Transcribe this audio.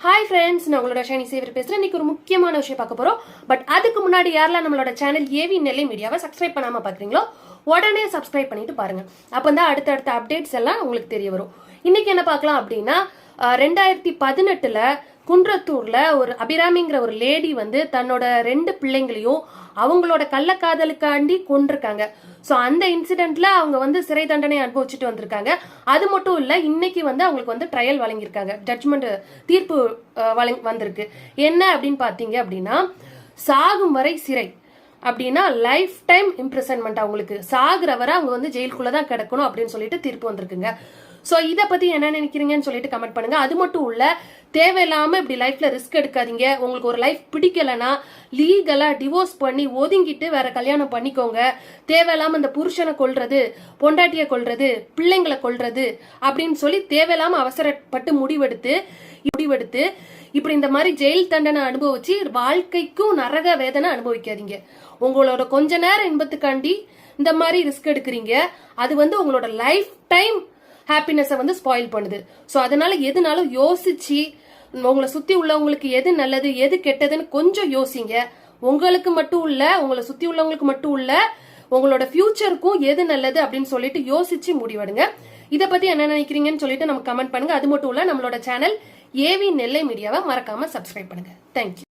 Hi friends நான் உங்களோட ஷைனி சேவர் பேசுகிறேன் இன்னைக்கு ஒரு முக்கியமான விஷயம் பார்க்க போகிறோம் பட் அதுக்கு முன்னாடி யாரெல்லாம் நம்மளோட சேனல் ஏவி நெல்லை மீடியாவை சப்ஸ்கிரைப் பண்ணாமல் பார்க்குறீங்களோ உடனே சப்ஸ்கிரைப் பண்ணிட்டு பாருங்கள் அப்போ தான் அடுத்தடுத்த அப்டேட்ஸ் எல்லாம் உங்களுக்கு தெரிய வரும். இன்னைக்கு என்ன பார்க்கலாம் அப்படின்னா ரெண்டாயிரத்தி பதினெட்டில் குன்றத்தூர்ல ஒரு அபிராமிங்கிற ஒரு லேடி வந்து தன்னோட ரெண்டு பிள்ளைங்களையும் அவங்களோட கள்ளக்காதலுக்காண்டி கொண்டிருக்காங்க ஸோ அந்த இன்சிடென்ட்ல அவங்க வந்து சிறை தண்டனை அனுபவிச்சுட்டு வந்திருக்காங்க. அது மட்டும் இல்ல இன்னைக்கு வந்து அவங்களுக்கு வந்து ட்ரையல் வழங்கியிருக்காங்க. ஜட்ஜ்மெண்ட் தீர்ப்பு வழங்கி வந்திருக்கு. என்ன அப்படின்னு பார்த்தீங்க அப்படின்னா சாகும் வரை சிறை. அப்படின்னா லைஃப் டைம் இம்ப்ரெசன்மெண்ட் அவங்களுக்கு சாகிறவரை அவங்க வந்து ஜெயிலுக்குள்ள தான் கிடக்கணும் அப்படின்னு சொல்லிட்டு தீர்ப்பு வந்திருக்குங்க. ஸோ இதை பற்றி என்ன நினைக்கிறீங்கன்னு சொல்லிட்டு கமெண்ட் பண்ணுங்க. அது மட்டும் இல்ல தேவையில்லாம இப்படி லைஃப்ல ரிஸ்க் எடுக்காதீங்க. உங்களுக்கு ஒரு லைஃப் பிடிக்கலனா லீகலாக டிவோர்ஸ் பண்ணி ஒதுங்கிட்டு வேற கல்யாணம் பண்ணிக்கோங்க. தேவையில்லாமல் இந்த புருஷனை கொள்றது பொண்டாட்டியை கொள்றது பிள்ளைங்களை கொள்றது அப்படின்னு சொல்லி தேவையில்லாமல் அவசரப்பட்டு முடிவெடுத்து முடிவெடுத்து இப்படி இந்த மாதிரி ஜெயில் தண்டனை அனுபவிச்சு வாழ்க்கைக்கும் நரக வேதனை அனுபவிக்காதீங்க. உங்களோட கொஞ்ச நேரம் இன்பத்துக்காண்டி இந்த மாதிரி ரிஸ்க் எடுக்கிறீங்க. அது வந்து உங்களோட லைஃப் டைம் ஹாப்பினஸை வந்து ஸ்பாயில் பண்ணுது. ஸோ அதனால எதுனாலும் யோசிச்சு உங்களை சுத்தி உள்ளவங்களுக்கு எது நல்லது எது கெட்டதுன்னு கொஞ்சம் யோசிங்க. உங்களுக்கு மட்டும் இல்ல உங்களை சுத்தி உள்ளவங்களுக்கு மட்டும் இல்ல உங்களோட ஃபியூச்சருக்கும் எது நல்லது அப்படின்னு சொல்லிட்டு யோசிச்சு முடிவெடுங்க. இதை பத்தி என்ன நினைக்கிறீங்கன்னு சொல்லிட்டு நம்ம கமெண்ட் பண்ணுங்க. அது மட்டும் இல்ல நம்மளோட சேனல் ஏவி நெல்லை மீடியாவை மறக்காம சப்ஸ்கிரைப் பண்ணுங்க. தேங்க்யூ